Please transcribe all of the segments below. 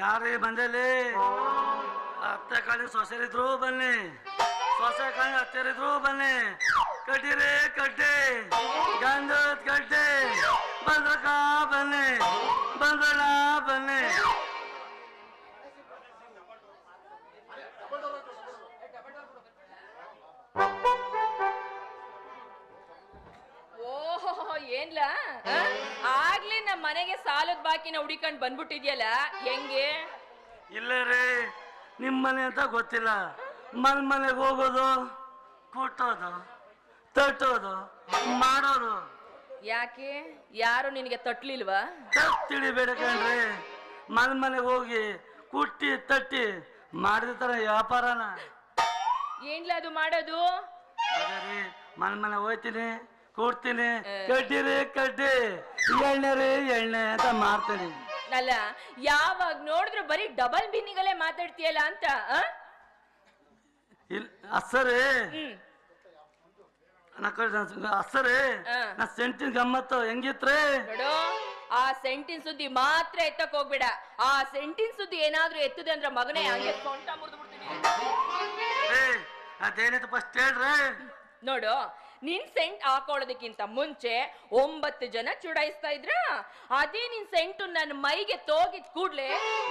ಯಾರೇ ಬಂದಲ್ಲಿ ಅತ್ತೆ ಕಾಳಿ ಸೊಸೆರಿದ್ರು ಬನ್ನಿ. ಸೊಸೆ ಕಾಳಿ ಅತ್ತೆರಿದ್ರು ಬನ್ನಿ. ಕಡ್ಡಿರೇ ಕಡ್ಡಿ ಗಂಧದ ಕಡ್ಡಿ ಬಂದ್ರಕ ಬನ್ನಿ. ಬಂದ್ರಣ ಬನ್ನಿ. ಓಹೋ, ಏನ್ಲಾ? ನಮ್ಮ ಮನೆಗೆ ಸಾಲದ ಬಾಕಿನ ಹುಡಿಕೊಂಡು ಬಂದ್ಬಿಟ್ಟಿದ್ಯಲ್ಲ ಹೆಂಗೆ? ಇಲ್ಲ ರೀ ನಿಮ್ಮ ಮನೆ ಅಂತ ಗೊತ್ತಿಲ್ಲ. ಮನ್ ಮನೆಗೆ ಹೋಗೋದು ಕುಟ್ಟೋದು ತಟ್ಟೋದು ಮಾಡೋದು. ಯಾಕೆ? ಯಾರು ನಿನಗೆ ತಟ್ಲಿಲ್ವಾ? ತಿಳಿಬೇಡ ಕಣ್ರಿ ಮನ್ ಮನೆಗೆ ಹೋಗಿ ಕುಟ್ಟಿ ತಟ್ಟಿ ಮಾಡಿರ್ತಾರ ವ್ಯಾಪಾರನ. ಏನ್ಲ ಅದು ಮಾಡೋದು? ಅದೇ ರೀ ಮನ್ ಮನೆ ಹೋಯ್ತೀನಿ ಕೊಡ್ತೀನಿ ಕಡ್ಡಿ ರೀ ಕಡ್ಡಿ ಎಣ್ಣೆ ರೀ ಅಂತ ಅಲ್ಲ ಯಾವಾಗ ನೋಡಿದ್ರು ಬರೀ ಡಬಲ್ ಬಿನ್ನಿಗಲೇ ಮಾತಾಡ್ತೀಯಲ್ಲ ಅಂತ ಆ? ಇಲ್ಲ ಹ್ಮ್. ಅಸರೇ ಹಾ. ನಾ ಸೆಂಟಿನ ಗಮ್ಮತ್ತು ಹೆಂಗಿತ್ರಿ? ನೋಡು ಆ ಸೆಂಟಿನ್ ಸುದ್ದಿ ಮಾತ್ರ ಎತ್ತಕ್ ಹೋಗ್ಬೇಡ. ಆ ಸೆಂಟಿನ್ ಸುದ್ದಿ ಏನಾದ್ರೂ ಎತ್ತದೆ ಅಂದ್ರೆ ಮಗನೇ ಹಂಗೆ ಮುರಿದು ಬಿಡ್ತೀನಿ. ಏ ಅದೇನಿತ್ತು ಫಸ್ಟ್ ಹೇಳ್ರಿ? ನೋಡು ನಿನ್ ಸೆಂಟ್ ಹಾಕೊಳ್ಳೋದಕ್ಕಿಂತ ಮುಂಚೆ ಒಂಬತ್ತು ಜನ ಚುಡಾಯಿಸ್ತಾ ಇದ್ರ? ಅದೇ ನಿನ್ ಸೆಂಟು ನನ್ನ ಮೈಗೆ ತೋಗಿದ್ ಕೂಡ್ಲೆ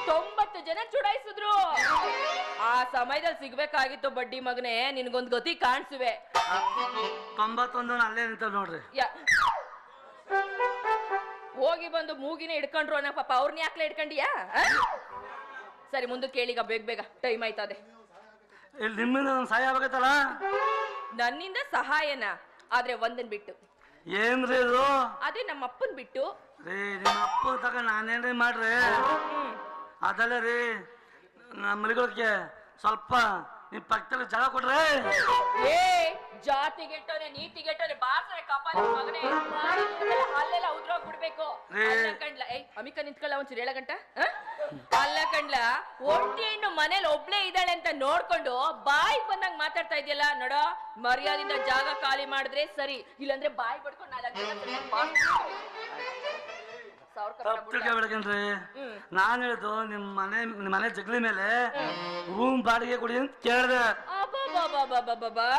ತೊಂಬತ್ತು ಜನ ಚುಡಾಯಿಸಿದ್ರು. ಆ ಸಮಯದಲ್ಲಿ ಸಿಗ್ಬೇಕಾಗಿತ್ತು ಬಡ್ಡಿ ಮಗನೇ ನಿನ್ಗೊಂದ್ ಗತಿ ಕಾಣಿಸುವೆ. ತೊಂಬತ್ತೊಂದು ಅಲ್ಲೇ ನಿಂತ ನೋಡ್ರಿ. ಹೋಗಿ ಬಂದು ಮೂಗಿನ ಹಿಡ್ಕೊಂಡ್ರು ಅನ್ನೋ ಪಾಪ ಅವ್ರನ್ನ ಯಾಕ್ಲೆ ಹಿಡ್ಕೊಂಡಿಯಾ? ಸರಿ ಮುಂದಕ್ಕೆ ಕೇಳಿಗ ಬೇಗ ಬೇಗ. ಟೈಮ್ ಆಯ್ತದೆ. ಇಲ್ಲಿ ನಿಮ್ಮಿಂದ ಸಹಾಯ ಆಗಬೇಕಲ್ಲ ನನ್ನಿಂದ ಸಹಾಯನ. ಆದ್ರೆ ಒಂದನ್ ಬಿಟ್ಟು. ಏನ್ರಿ ಇದು? ಅದೇ ನಮ್ಮ ಅಪ್ಪನ್ ಬಿಟ್ಟು. ರೀ ನಿಮ್ಮ ಅಪ್ಪ ತಗ ನಾನೇನ್ರಿ ಮಾಡ್ರಿ? ಅದಲ್ಲ ರೀ ನಮ್ಮ ಮಲಿಗಳಿಗೆ ಸ್ವಲ್ಪ ನಿಮ್ ಪಕ್ಕದಲ್ಲಿ ಜಾಗ ಕೊಡ್ರಿ? ಏ ಜಾತಿಗೆಟ್ಟೋನೆ ನೀತಿಗೆಟ್ಟೋನೆ ಬಾಸರೆ ಕಪಾಲ ಮಗನೇ. ಅಲ್ಲೆಲ್ಲ ಉದ್ರೋಗ್ ಬಿಡ್ಬೇಕು. ಅಲ್ಲ ಕಂಡ್ಲ ಏಯ್ ಅಮಿಕ ನಿಂತ್ಕೊಳ್ಳ ಒಂಚೂರು ಹೇಳ ಗಂಟ ಅಲ್ಲ ಕಂಡ್ಲ ಒಂಟಿ ಹೆಣ್ಣು ಮನೇಲಿ ಒಬ್ಳೇ ಇದ್ದಾಳೆ ಅಂತ ನೋಡ್ಕೊಂಡು ಬಾಯಿ ಬಂದಂಗ್ ಮಾತಾಡ್ತಾ ಇದೆಯಲ್ಲ ನೋಡೋ ಮರ್ಯಾದಿಂದ ಜಾಗ ಖಾಲಿ ಮಾಡಿದ್ರೆ ಸರಿ ಇಲ್ಲಾಂದ್ರೆ ಬಾಯಿ ಬಡ್ಕೊಂಡು ಹ್ಮ್. ನಾನು ಹೇಳಿದ್ದು ನಿಮ್ಮ ಮನೆ ನಿಮ್ ಮನೆ ಜಗಲಿ ಮೇಲೆ ರೂಮ್ ಬಾಡಿಗೆ ಕೊಡಿ ಅಂತ ಕೇಳ್ದೆ. ಅಬ್ಬಬ್ಬಬ್ಬಬ್ಬಬ್ಬಬ್ಬಾ.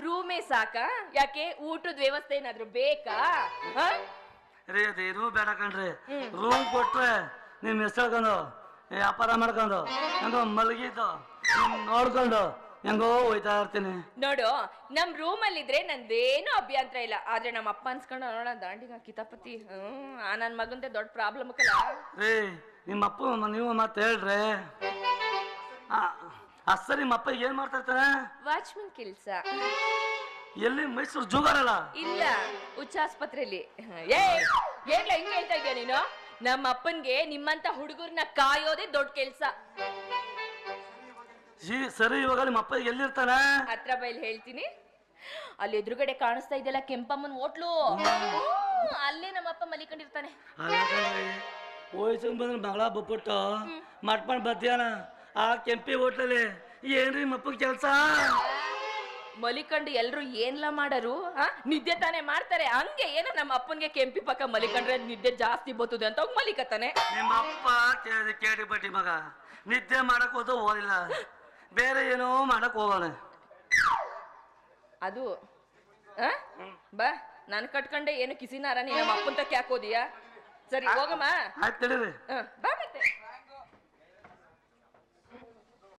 ರೂಮೇ ಸಾಕ? ಯಾಕೆ? ಊಟದ ವ್ಯವಸ್ಥೆ ಏನಾದ್ರು ಬೇಕಾ? ಹ? ರೀ ಅದೇನು ಬೇಡ ಕಣ್ರಿ. ರೂಮ್ ಕೊಟ್ರೆ ನಿಮ್ ಹೆಸಳ್ಕೊಂಡು ವ್ಯಾಪಾರ ಮಾಡ್ಕೊಂಡು ಹೆಂಗೋ ಮಲಗಿದ್ದು ನಿಮ್ ನೋಡ್ಕೊಂಡು ಹೆಂಗೋ ಹೋಯ್ತಾ ಇರ್ತೀನಿ. ನೋಡು ನಮ್ ರೂಮ್ ಅಲ್ಲಿ ಇದ್ರೆ ನಂದೇನು ಅಭ್ಯಂತರ ಇಲ್ಲ. ಆದ್ರೆ ನಮ್ಮ ಅಪ್ಪ ಅನ್ಸ್ಕೊಂಡು ನೋಡೋಣ ದಾಂಡಿಗ ಕಿತಾಪತಿ. ಹ್ಮ್ ಆ ನನ್ ಮಗಂದೆ ದೊಡ್ಡ ಪ್ರಾಬ್ಲಮ್ ಕಲ. ರೀ ನಿಮ್ಮ ಅಪ್ಪ ಮ- ನೀವು ಮತ್ತೆ ಹೇಳ್ರಿ. ಅಸ್ಸ ನಿಮ್ಮ ಅಪ್ಪ ಏನ್ ಮಾಡ್ತಾ ಇರ್ತಾನೆ? ವಾಚ್ಮನ್ ಕೆಲ್ಸ. ಎಲ್ಲಿ ಮೈಸೂರು ಜೋಗಾರಲ್ಲ? ಇಲ್ಲ ಹುಚ್ಚಾಸ್ಪತ್ರೆಯಲ್ಲಿ ಏ ಏನ್ಲ ಹಿಂಗ್ ಹೇಳ್ತಾ ಇದ್ಯಾ ನೀನು? ನಮ್ಮ ಅಪ್ಪನ್ಗೆ ನಿಮ್ಮಂತ ಹುಡುಗರ್ನ ಕಾಯೋದೇ ದೊಡ್ಡ ಕೆಲ್ಸ. ಜೀ ಸರಿ ಇವಾಗ ನಿಮ್ಮ ಅಪ್ಪ ಎಲ್ಲಿರ್ತಾನೆ? ಹತ್ರ ಬೈಲ್ ಹೇಳ್ತೀನಿ. ಅಲ್ಲಿ ಎದುರುಗಡೆ ಕಾಣಿಸ್ತಾ ಇದೆಯಲ್ಲ ಕೆಂಪಮ್ಮನ್ ಹೋಟ್ಲು. ಅಲ್ಲೇ ನಮ್ಮಪ್ಪ ಮಲಿಕೊಂಡಿರ್ತಾನೆ. ವಯಸ್ಸಿಗೆ ಬಂದ್ರೆ ಮಗಳ ಬಪ್ಪಟ್ಟು ಮಾಡ್ಕೊಂಡು ಬತ್ಯಾನ ಆ ಕೆಂಪಿ ಹೋಟ್ಲಲ್ಲಿ ಏನ್ರಿ ನಿಮ್ಮ ಕೆಲ್ಸ? ಮಲಿಕಂಡು ಎಲ್ರು ಏನ್ಲ ಮಾಡರು ಆ? ನಿದ್ದೆ ತಾನೇ ಮಾಡ್ತಾರೆ. ಹಂಗೆ ಏನೋ ನಮ್ಮ ಅಪ್ಪನ್ಗೆ ಕೆಂಪಿ ಪಕ್ಕ ಮಲಿಕಂಡ್ರೆ ನಿದ್ದೆ ಜಾಸ್ತಿ ಬರ್ತದೆ ಅಂತ ಹೋಗಿ ಮಲಿಕತ್ತಾನೆ. ನಿಮ್ಮ ಅಪ್ಪ ಕೇಳಿ ಬಟ್ಟಿ ಮಗ. ನಿದ್ದೆ ಮಾಡಕ್ ಹೋದ ಓದಿಲ್ಲ. ಬೇರೆ ಏನೋ ಮಾಡಕ್ ಹೋಗೋಣ ಅದು ಆ? ಬಾ ನಾನು ಕಟ್ಕೊಂಡೆ ಏನು ಕಿಸಿನಾರ ನೀ ನಮ್ಮ ಅಪ್ಪನ್ ತಕ್ಕ ಸರಿ ಹೋಗಮ್ಮ. ಆಯ್ತು ಬಾ